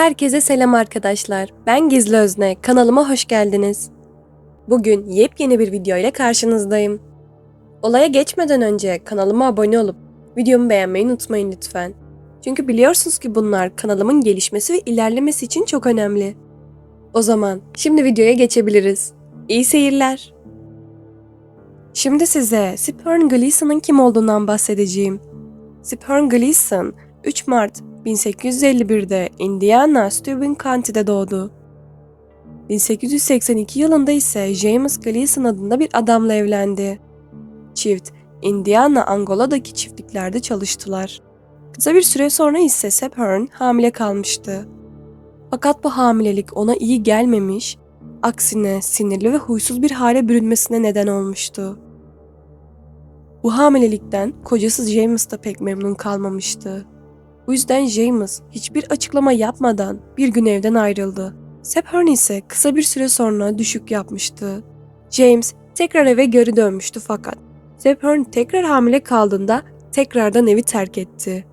Herkese selam arkadaşlar. Ben Gizli Özne. Kanalıma hoş geldiniz. Bugün yepyeni bir video ile karşınızdayım. Olaya geçmeden önce kanalıma abone olup videomu beğenmeyi unutmayın lütfen. Çünkü biliyorsunuz ki bunlar kanalımın gelişmesi ve ilerlemesi için çok önemli. O zaman şimdi videoya geçebiliriz. İyi seyirler. Şimdi size Spurn Gleason'ın kim olduğundan bahsedeceğim. Spurn Gleason 3 Mart 1851'de Indiana Steuben County'de doğdu. 1882 yılında ise James Gleason adında bir adamla evlendi. Çift, Indiana Angola'daki çiftliklerde çalıştılar. Kısa bir süre sonra ise Sephern hamile kalmıştı. Fakat bu hamilelik ona iyi gelmemiş, aksine sinirli ve huysuz bir hale bürünmesine neden olmuştu. Bu hamilelikten kocası James da pek memnun kalmamıştı. Bu yüzden James hiçbir açıklama yapmadan bir gün evden ayrıldı. Sephern ise kısa bir süre sonra düşük yapmıştı. James tekrar eve geri dönmüştü fakat Sephern tekrar hamile kaldığında tekrardan evi terk etti.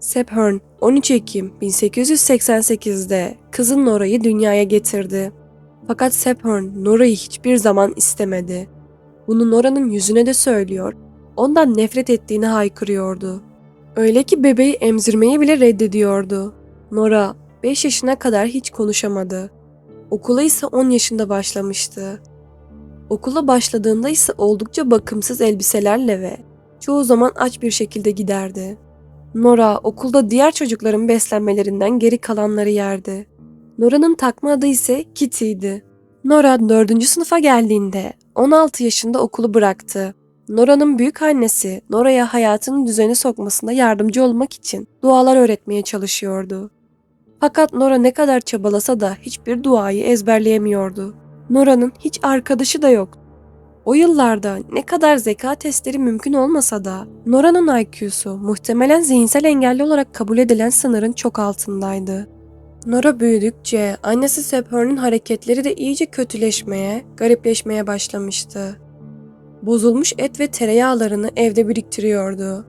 Sephern 13 Ekim 1888'de kızı Nora'yı dünyaya getirdi. Fakat Sephern Nora'yı hiçbir zaman istemedi. Bunu Nora'nın yüzüne de söylüyor, ondan nefret ettiğini haykırıyordu. Öyle ki bebeği emzirmeyi bile reddediyordu. Nora 5 yaşına kadar hiç konuşamadı. Okula ise 10 yaşında başlamıştı. Okula başladığında ise oldukça bakımsız elbiselerle ve çoğu zaman aç bir şekilde giderdi. Nora okulda diğer çocukların beslenmelerinden geri kalanları yerdi. Nora'nın takma adı ise Kitty'ydi. Nora 4. sınıfa geldiğinde 16 yaşında okulu bıraktı. Nora'nın büyük annesi Nora'ya hayatının düzeni sokmasında yardımcı olmak için dualar öğretmeye çalışıyordu. Fakat Nora ne kadar çabalasa da hiçbir duayı ezberleyemiyordu. Nora'nın hiç arkadaşı da yoktu. O yıllarda ne kadar zeka testleri mümkün olmasa da Nora'nın IQ'su muhtemelen zihinsel engelli olarak kabul edilen sınırın çok altındaydı. Nora büyüdükçe annesi Sephern'in hareketleri de iyice kötüleşmeye, garipleşmeye başlamıştı. Bozulmuş et ve tereyağlarını evde biriktiriyordu.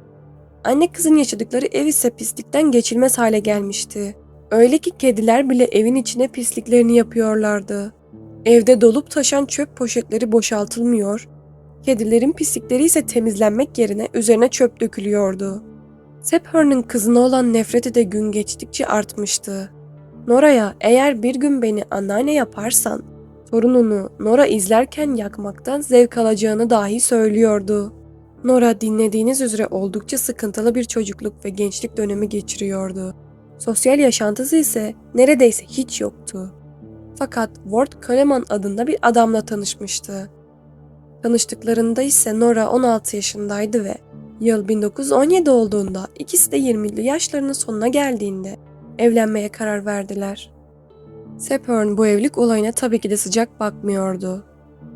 Anne kızın yaşadıkları ev ise pislikten geçilmez hale gelmişti. Öyle ki kediler bile evin içine pisliklerini yapıyorlardı. Evde dolup taşan çöp poşetleri boşaltılmıyor, kedilerin pislikleri ise temizlenmek yerine üzerine çöp dökülüyordu. Sephern'ın kızına olan nefreti de gün geçtikçe artmıştı. Nora'ya eğer bir gün beni anneanne yaparsan torununu Nora izlerken yakmaktan zevk alacağını dahi söylüyordu. Nora dinlediğiniz üzere oldukça sıkıntılı bir çocukluk ve gençlik dönemi geçiriyordu. Sosyal yaşantısı ise neredeyse hiç yoktu. Fakat Ward Coleman adında bir adamla tanışmıştı. Tanıştıklarında ise Nora 16 yaşındaydı ve yıl 1917 olduğunda ikisi de 20'li yaşlarının sonuna geldiğinde evlenmeye karar verdiler. Sephern bu evlilik olayına tabii ki de sıcak bakmıyordu.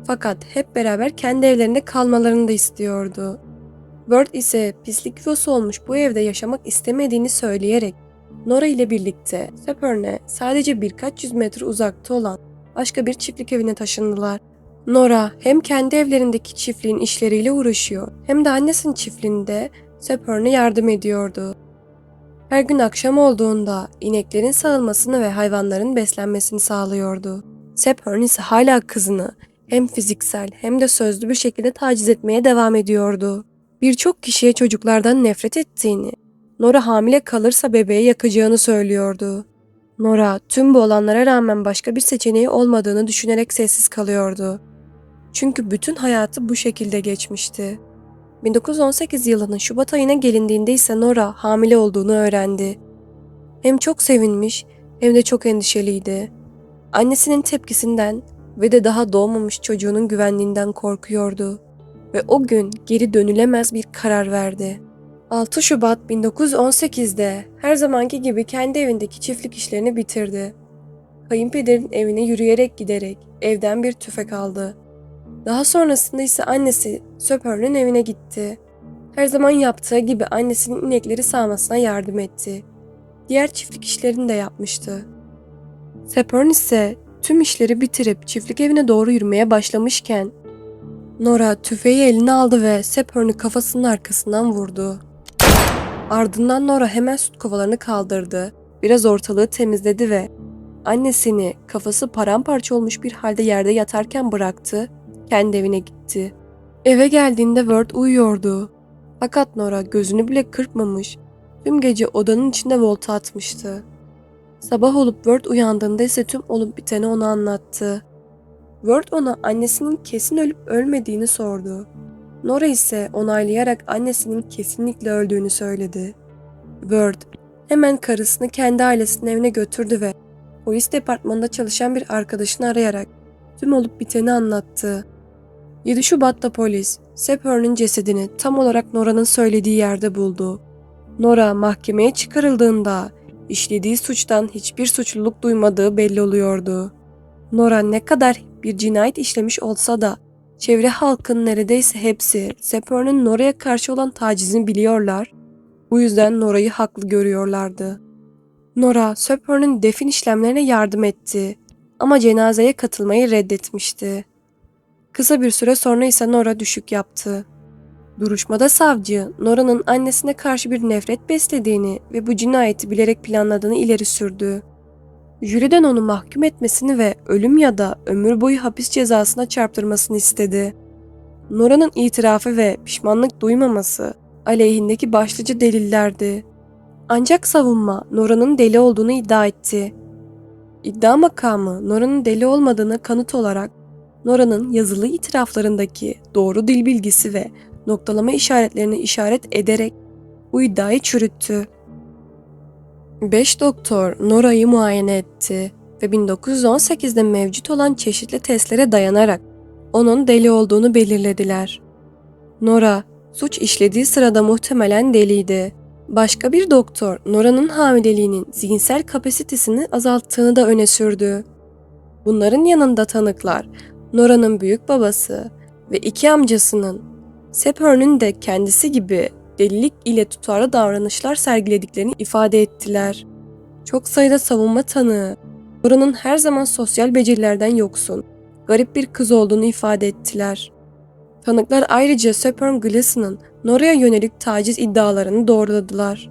Fakat hep beraber kendi evlerinde kalmalarını da istiyordu. Word ise pislik yuvası olmuş bu evde yaşamak istemediğini söyleyerek Nora ile birlikte Sephern'e sadece birkaç yüz metre uzakta olan başka bir çiftlik evine taşındılar. Nora hem kendi evlerindeki çiftliğin işleriyle uğraşıyor hem de annesinin çiftliğinde Sephern'e yardım ediyordu. Her gün akşam olduğunda ineklerin sağılmasını ve hayvanların beslenmesini sağlıyordu. Sephern ise hala kızını hem fiziksel hem de sözlü bir şekilde taciz etmeye devam ediyordu. Birçok kişiye çocuklardan nefret ettiğini, Nora hamile kalırsa bebeği yakacağını söylüyordu. Nora tüm bu olanlara rağmen başka bir seçeneği olmadığını düşünerek sessiz kalıyordu. Çünkü bütün hayatı bu şekilde geçmişti. 1918 yılının Şubat ayına gelindiğinde ise Nora hamile olduğunu öğrendi. Hem çok sevinmiş hem de çok endişeliydi. Annesinin tepkisinden ve de daha doğmamış çocuğunun güvenliğinden korkuyordu. Ve o gün geri dönülemez bir karar verdi. 6 Şubat 1918'de her zamanki gibi kendi evindeki çiftlik işlerini bitirdi. Kayınpederin evine yürüyerek giderek evden bir tüfek aldı. Daha sonrasında ise annesi Söpör'ün evine gitti. Her zaman yaptığı gibi annesinin inekleri sağmasına yardım etti. Diğer çiftlik işlerini de yapmıştı. Sepern ise tüm işleri bitirip çiftlik evine doğru yürümeye başlamışken Nora tüfeği eline aldı ve Sepern'ü kafasının arkasından vurdu. Ardından Nora hemen süt kovalarını kaldırdı biraz ortalığı temizledi ve annesini kafası paramparça olmuş bir halde yerde yatarken bıraktı, kendi evine gitti. Eve geldiğinde Word uyuyordu. Fakat Nora gözünü bile kırpmamış, tüm gece odanın içinde volta atmıştı. Sabah olup Word uyandığında ise tüm olup biteni ona anlattı. Word ona annesinin kesin ölüp ölmediğini sordu. Nora ise onaylayarak annesinin kesinlikle öldüğünü söyledi. Word hemen karısını kendi ailesinin evine götürdü ve polis departmanında çalışan bir arkadaşını arayarak tüm olup biteni anlattı. 7 Şubat'ta polis Sepper'ın cesedini tam olarak Nora'nın söylediği yerde buldu. Nora mahkemeye çıkarıldığında işlediği suçtan hiçbir suçluluk duymadığı belli oluyordu. Nora ne kadar bir cinayet işlemiş olsa da çevre halkın neredeyse hepsi Sepper'ın Nora'ya karşı olan tacizini biliyorlar. Bu yüzden Nora'yı haklı görüyorlardı. Nora, Sepper'ın defin işlemlerine yardım etti ama cenazeye katılmayı reddetmişti. Kısa bir süre sonra ise Nora düşük yaptı. Duruşmada savcı, Nora'nın annesine karşı bir nefret beslediğini ve bu cinayeti bilerek planladığını ileri sürdü. Jüriden onu mahkum etmesini ve ölüm ya da ömür boyu hapis cezasına çarptırmasını istedi. Nora'nın itirafı ve pişmanlık duymaması aleyhindeki başlıca delillerdi. Ancak savunma Nora'nın deli olduğunu iddia etti. İddia makamı Nora'nın deli olmadığını kanıt olarak Nora'nın yazılı itiraflarındaki doğru dil bilgisi ve noktalama işaretlerini işaret ederek bu iddiayı çürüttü. Beş doktor Nora'yı muayene etti ve 1918'de mevcut olan çeşitli testlere dayanarak onun deli olduğunu belirlediler. Nora, suç işlediği sırada muhtemelen deliydi. Başka bir doktor Nora'nın hamileliğinin zihinsel kapasitesini azalttığını da öne sürdü. Bunların yanında tanıklar Nora'nın büyük babası ve iki amcasının Sepper'ün de kendisi gibi delilik ile tutarlı davranışlar sergilediklerini ifade ettiler. Çok sayıda savunma tanığı Nora'nın her zaman sosyal becerilerden yoksun, garip bir kız olduğunu ifade ettiler. Tanıklar ayrıca Sepper Gleason'ın Nora'ya yönelik taciz iddialarını doğruladılar.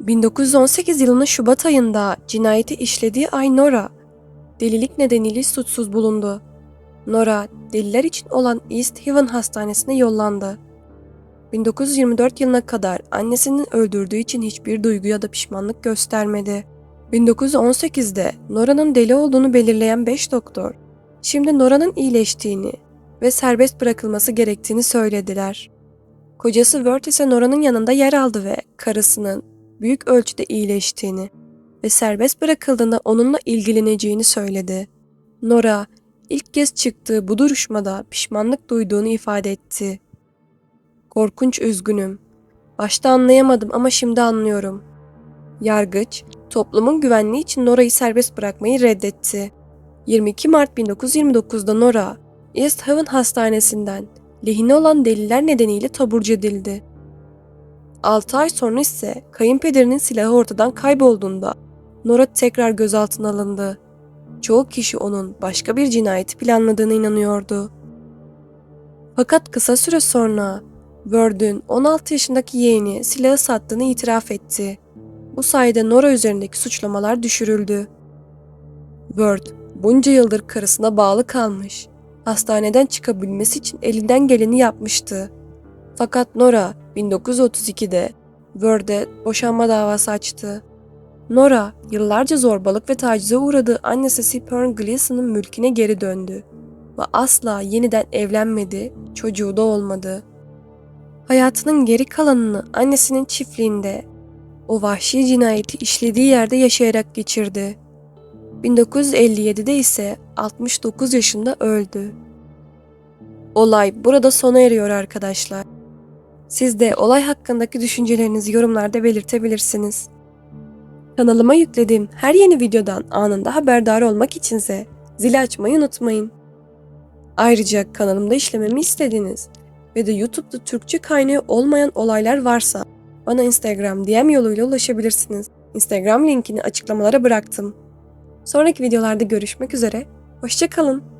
1918 yılının Şubat ayında cinayeti işlediği ay Nora, delilik nedeniyle suçsuz bulundu. Nora, deliler için olan East Haven Hastanesi'ne yollandı. 1924 yılına kadar annesinin öldürdüğü için hiçbir duygu ya da pişmanlık göstermedi. 1918'de Nora'nın deli olduğunu belirleyen 5 doktor, şimdi Nora'nın iyileştiğini ve serbest bırakılması gerektiğini söylediler. Kocası Word ise Nora'nın yanında yer aldı ve karısının büyük ölçüde iyileştiğini ve serbest bırakıldığında onunla ilgileneceğini söyledi. Nora, ilk kez çıktığı bu duruşmada pişmanlık duyduğunu ifade etti. Korkunç üzgünüm. Başta anlayamadım ama şimdi anlıyorum. Yargıç, toplumun güvenliği için Nora'yı serbest bırakmayı reddetti. 22 Mart 1929'da Nora, East Haven Hastanesi'nden lehine olan deliller nedeniyle taburcu edildi. 6 ay sonra ise kayınpederinin silahı ortadan kaybolduğunda Nora tekrar gözaltına alındı. Çoğu kişi onun başka bir cinayeti planladığına inanıyordu. Fakat kısa süre sonra Word'ün 16 yaşındaki yeğeni silahı sattığını itiraf etti. Bu sayede Nora üzerindeki suçlamalar düşürüldü. Word bunca yıldır karısına bağlı kalmış. Hastaneden çıkabilmesi için elinden geleni yapmıştı. Fakat Nora 1932'de Word'e boşanma davası açtı. Nora yıllarca zorbalık ve tacize uğradığı annesi Sipern Gleason'ın mülküne geri döndü ve asla yeniden evlenmedi, çocuğu da olmadı. Hayatının geri kalanını annesinin çiftliğinde, o vahşi cinayeti işlediği yerde yaşayarak geçirdi. 1957'de ise 69 yaşında öldü. Olay burada sona eriyor arkadaşlar. Siz de olay hakkındaki düşüncelerinizi yorumlarda belirtebilirsiniz. Kanalıma yüklediğim her yeni videodan anında haberdar olmak içinse zili açmayı unutmayın. Ayrıca kanalımda işlememi istediğiniz ve de YouTube'da Türkçe kaynağı olmayan olaylar varsa bana Instagram DM yoluyla ulaşabilirsiniz. Instagram linkini açıklamalara bıraktım. Sonraki videolarda görüşmek üzere. Hoşçakalın.